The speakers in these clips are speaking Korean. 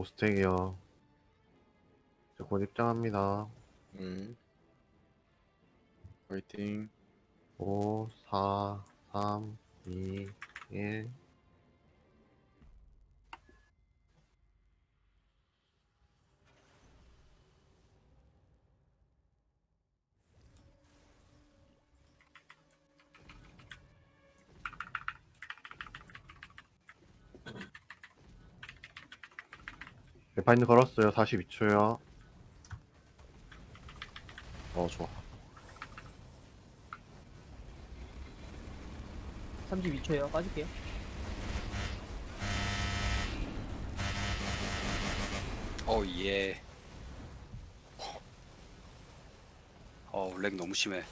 오스텍이요. 이제 곧 입장합니다. 음. 화이팅. 5, 4, 3, 2, 1. 네, 바인드 걸었어요. 42초요. 어 좋아. 32초요. 빠질게요. 어, 예. 어, 렉 너무 심해.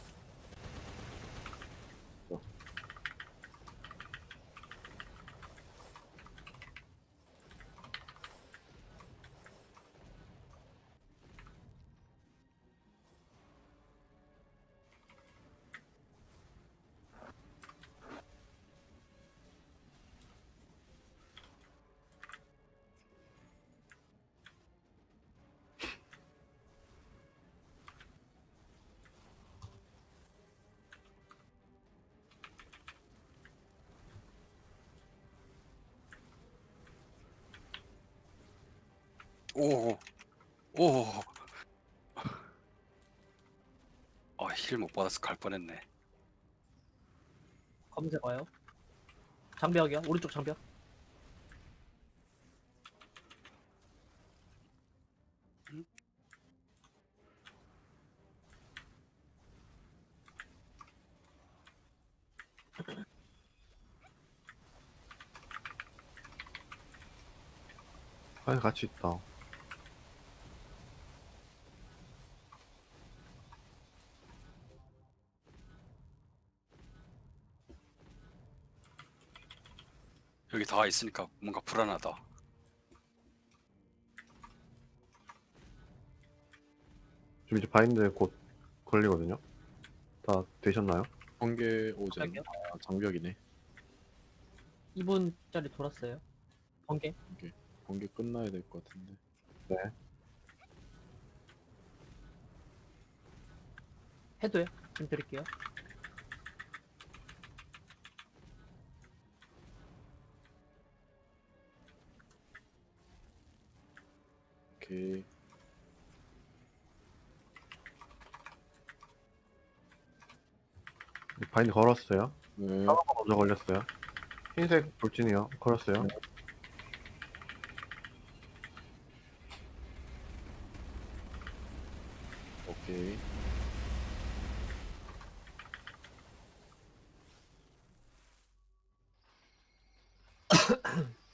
오, 오. 아, 힐 못 받아서 갈 뻔했네. 검색 와요. 장벽이요. 오른쪽 장벽. 파인 같이 있다. 여기 다 있으니까 뭔가 불안하다. 지금 이제 바인드 곧 걸리거든요. 다 되셨나요? 번개 오젠. 아 장벽이네. 2분짜리 돌았어요. 번개. 번개 끝나야 될 것 같은데. 해도요. 지금 드릴게요. 오케이. 바인드 걸었어요. 네. 먼저 걸렸어요. 흰색 돌진이요. 걸었어요. 오케이.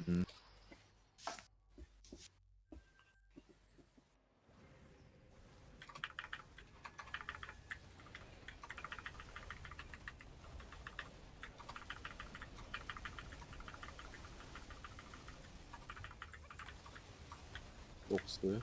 음. 녹스.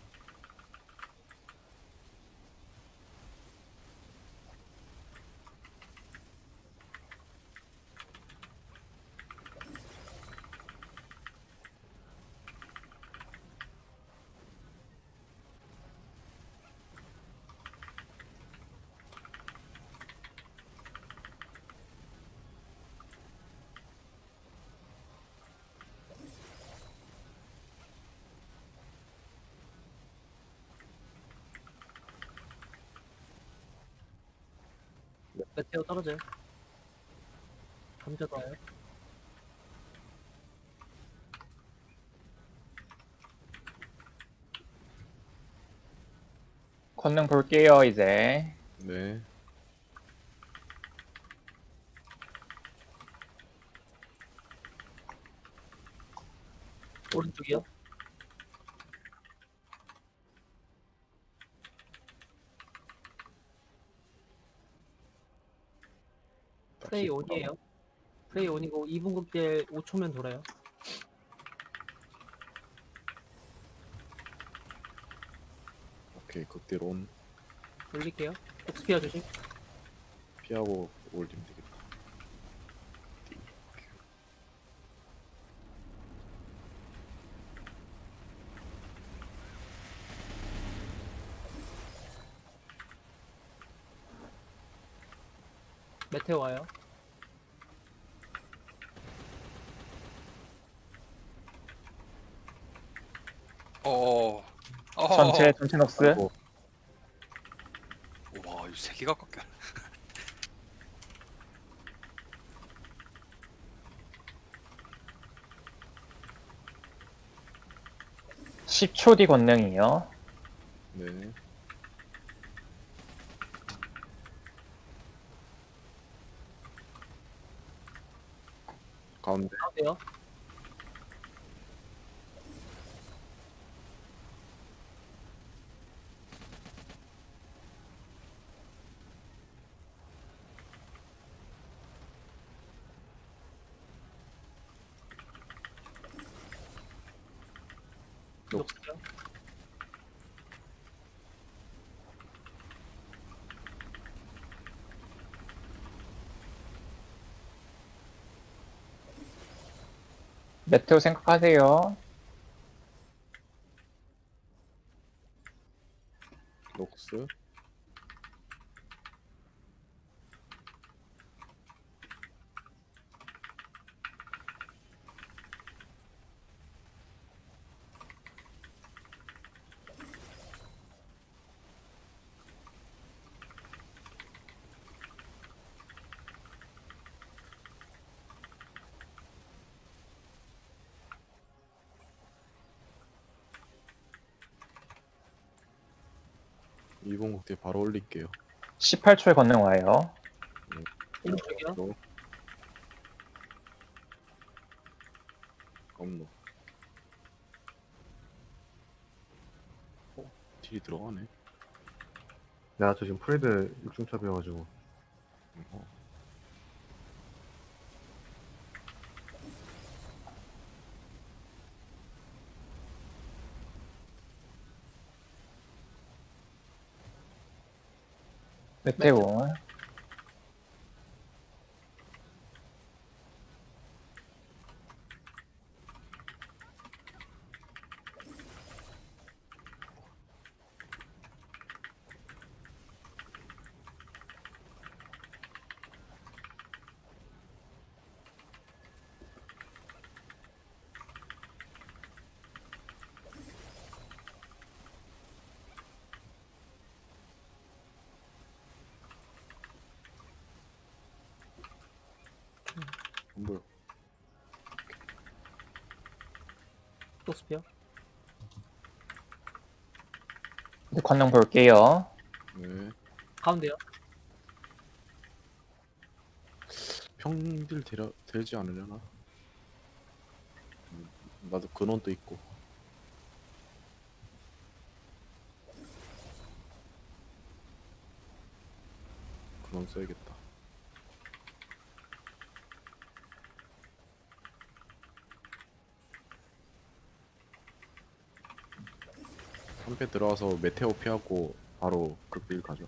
메테오 떨어져요. 감자도 와요. 권능 볼게요 이제 네. 오른쪽이요. 플레이 온이에요. 플레이 온이고 2분 극딜 5초면 돌아요. 오케이 극딜 온. 올릴게요. 스피어 조심. 피하고 올리면 되겠다. 메테 와요. 전체 전체 아이고, 와, 이세 개가 깎여. 10초 뒤 권능이요. 네. 가운데 가운데요. 메테오 생각하세요. 녹스 이번 곡대 바로 올릴게요. 18초에 권능 와요. 오른쪽이요. 또 검로 어? 딜이 들어가네 내가 저 지금 프레드 6중첩이어가지고 어. 메테오. 안 보여 녹스피어. 이제 권능 볼게요. 네 가운데요. 평딜 되려, 되지 않으려나 음, 나도 근원도 있고 근원 써야겠다 한패 들어와서 메테오 피하고 바로 극딜 가죠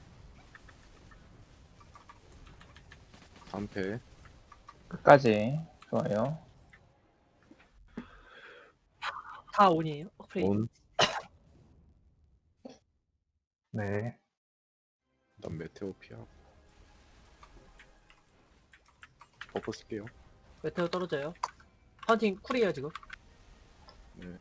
3패 끝까지. 좋아요. 다 온이에요. 어. 온. 네. 일단 메테오 피하고 버프 쓸게요 메테오 떨어져요. 파운틴 쿨이에요 지금. 네.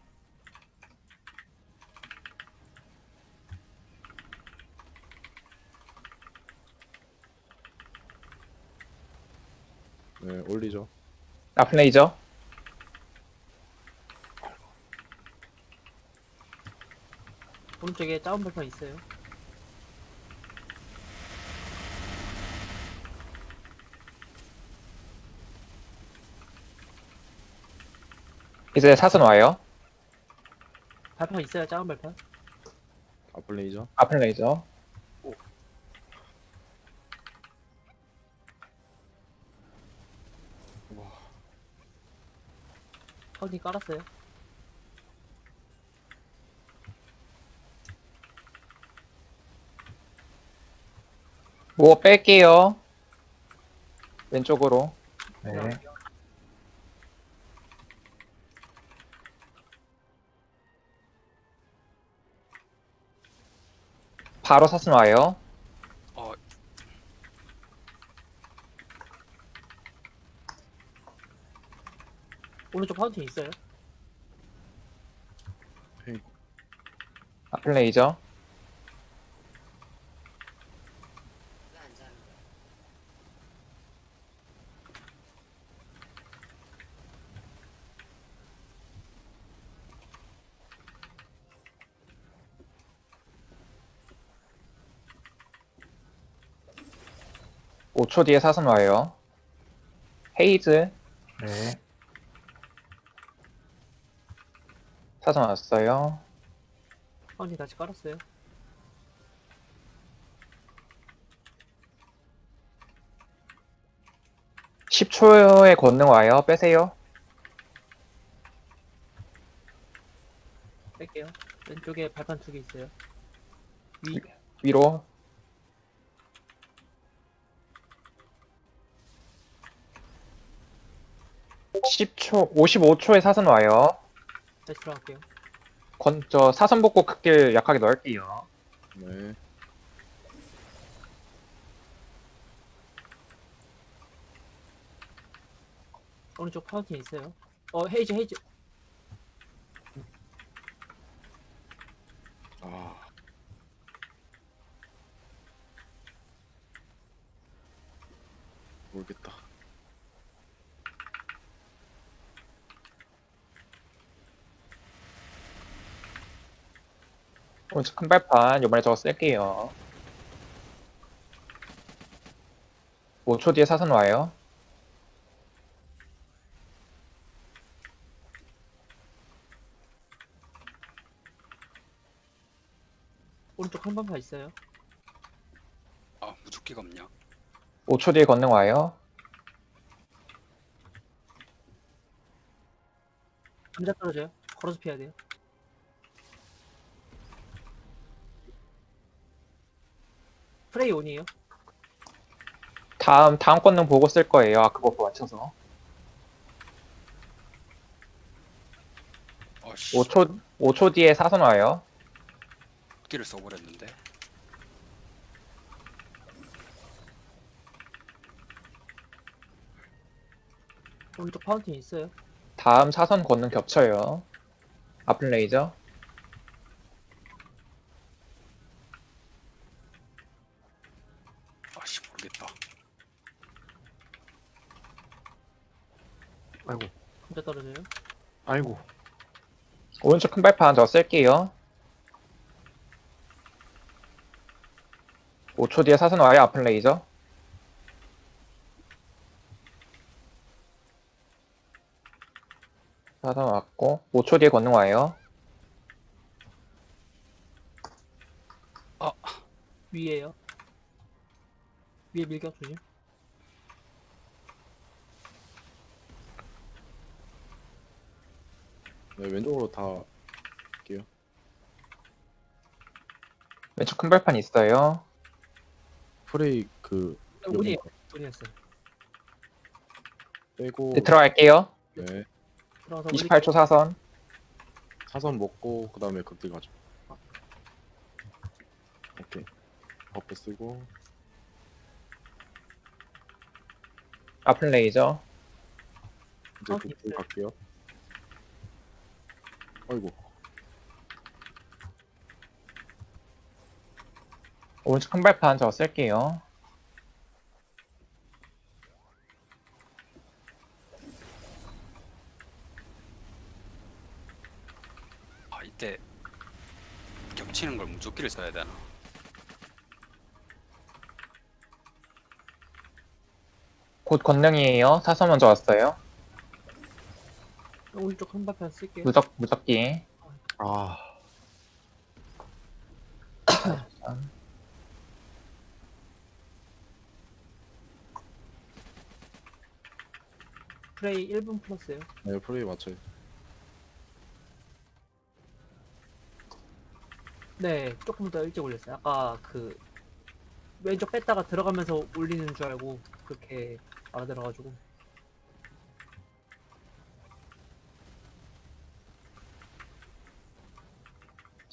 네, 올리죠. 아 플레이저. 오른쪽에 작은 발판 있어요. 이제 사선 와요. 발판 있어요. 작은 발판. 아 플레이저. 아플레이저. 파운틴 깔았어요. 뭐 뺄게요. 왼쪽으로. 네. 바로 사선 와요. 오른쪽 파운틴 있어요. 아픈 레이저. 오 초 뒤에 사선 와요. 헤이즈 네. 사선 왔어요. 파운틴 다시 깔았어요. 십 초에 권능 와요. 빼세요. 뺄게요. 왼쪽에 발판 두 개 있어요. 위 위로. 십초 55초에 사선 와요. 다시 들어갈게요. 건, 저 사선 복구 극딜 약하게 넣을게요. 네. 오른쪽 파운틴 있어요. 어 헤이즈 헤이즈. 오른쪽 큰 발판 요번에 저거 쓸게요. 5초 뒤에 사선 와요. 오른쪽 한번파 있어요. 아 무조기가 없냐 5초 뒤에 건능 와요. 감자 떨어져요. 걸어서 피해야 돼요. 프레이 온이에요. 다음 다음 건능 보고 쓸 거예요. 아 그거 맞춰서. 어씨 5초 5초 뒤에 사선 와요. 끼를 써버렸는데 오른쪽 파운틴 있어요. 다음 사선 건능 겹쳐요. 아픈 레이저. 아씨 모르겠다 아이고. 감자 떨어져요. 아이고. 오른쪽 큰 발판 저 쓸게요. 5초 뒤에 사선 와요. 아픈 레이저. 사선 왔고 5초 뒤에 건능 와요. 위에요. 위에 밀격 조심. 네, 왼쪽으로 다 할게요. 왼쪽 큰 발판 있어요. 프레이 그 온이에요. 온이었어요. 빼고 네, 들어갈게요. 네. 들어가서 28초 사선. 사선 먹고 그 다음에 극딜 가죠. 오케이. 버프 쓰고 아픈 레이저. 이제 어, 극딜 있어요. 갈게요. 아이고. 오른쪽 큰 발판 저 쓸게요. 아 이때 겹치는 걸 무조기를 써야 되나 곧 건능이에요. 사선 먼저 왔어요. 오른쪽 한 발판 쓸게요. 무적 무적기. 아. 프레이 1분 플러스요. 네, 프레이 맞춰요. 네, 조금 더 일찍 올렸어요. 아까 그 왼쪽 뺐다가 들어가면서 올리는 줄 알고 그렇게 알아들어가지고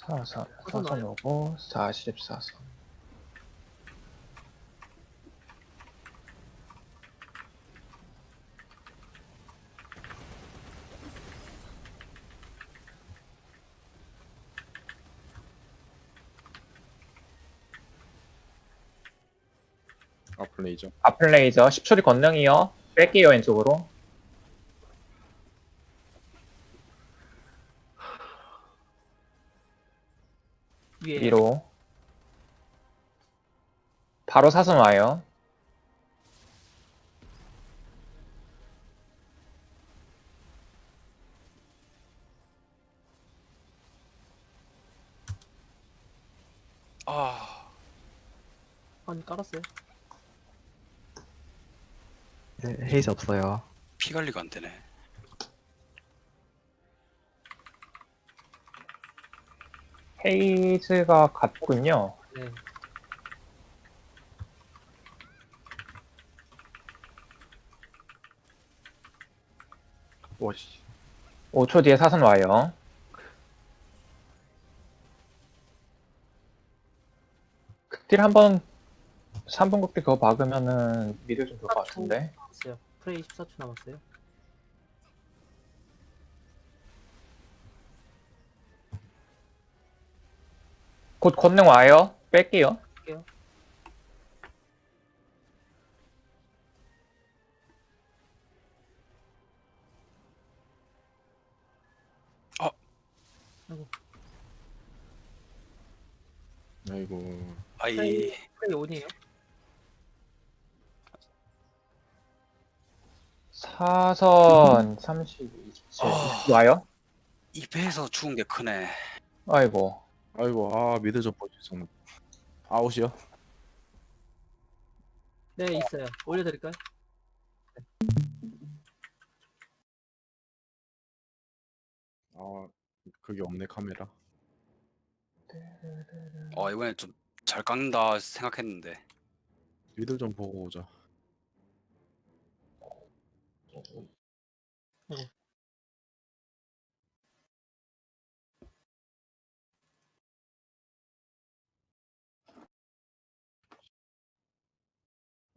사선, 사선 44선. 아 플레이죠. 앞플레이저 10초리 건능이요. 뺄게요 왼쪽으로. 바로 사선 와요. 아한 깔았어요. 네, 헤이즈 없어요. 피 관리가 안 되네. 헤이즈가 같군요. 네. 와씨 5초 뒤에 사선 와요. 극딜 한번 3분 극딜 그거 박으면은 미드 좀 될 것 같은데. 남았어요. 프레이 14초 남았어요. 곧 권능 와요. 뺄게요. 아이 프레이 온이에요. 사선 32, 27 아. 와요? 이 배에서 죽은 게 크네. 아이고. 아이고 아 미드 좀 보시죠. 아웃이요? 네 있어요. 올려드릴까요? 아 그게 없네 카메라. 아 이번엔 좀 잘 깎는다 생각했는데 미드 좀 보고 오자. 아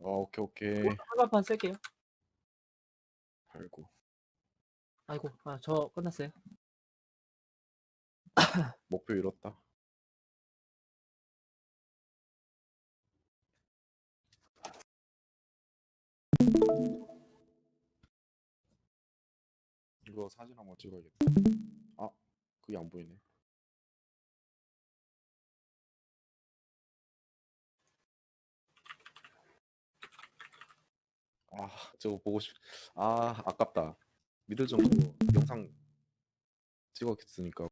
오케이 오케이. 한간판 쓸게요. 아이고 아이고, 아, 저 끝났어요. 목표 이뤘다. 이거 사진 한번 찍어야겠다. 아, 그게 안 보이네. 아, 저거 보고 싶. 아, 아깝다. 좀 그거 영상 찍었으니까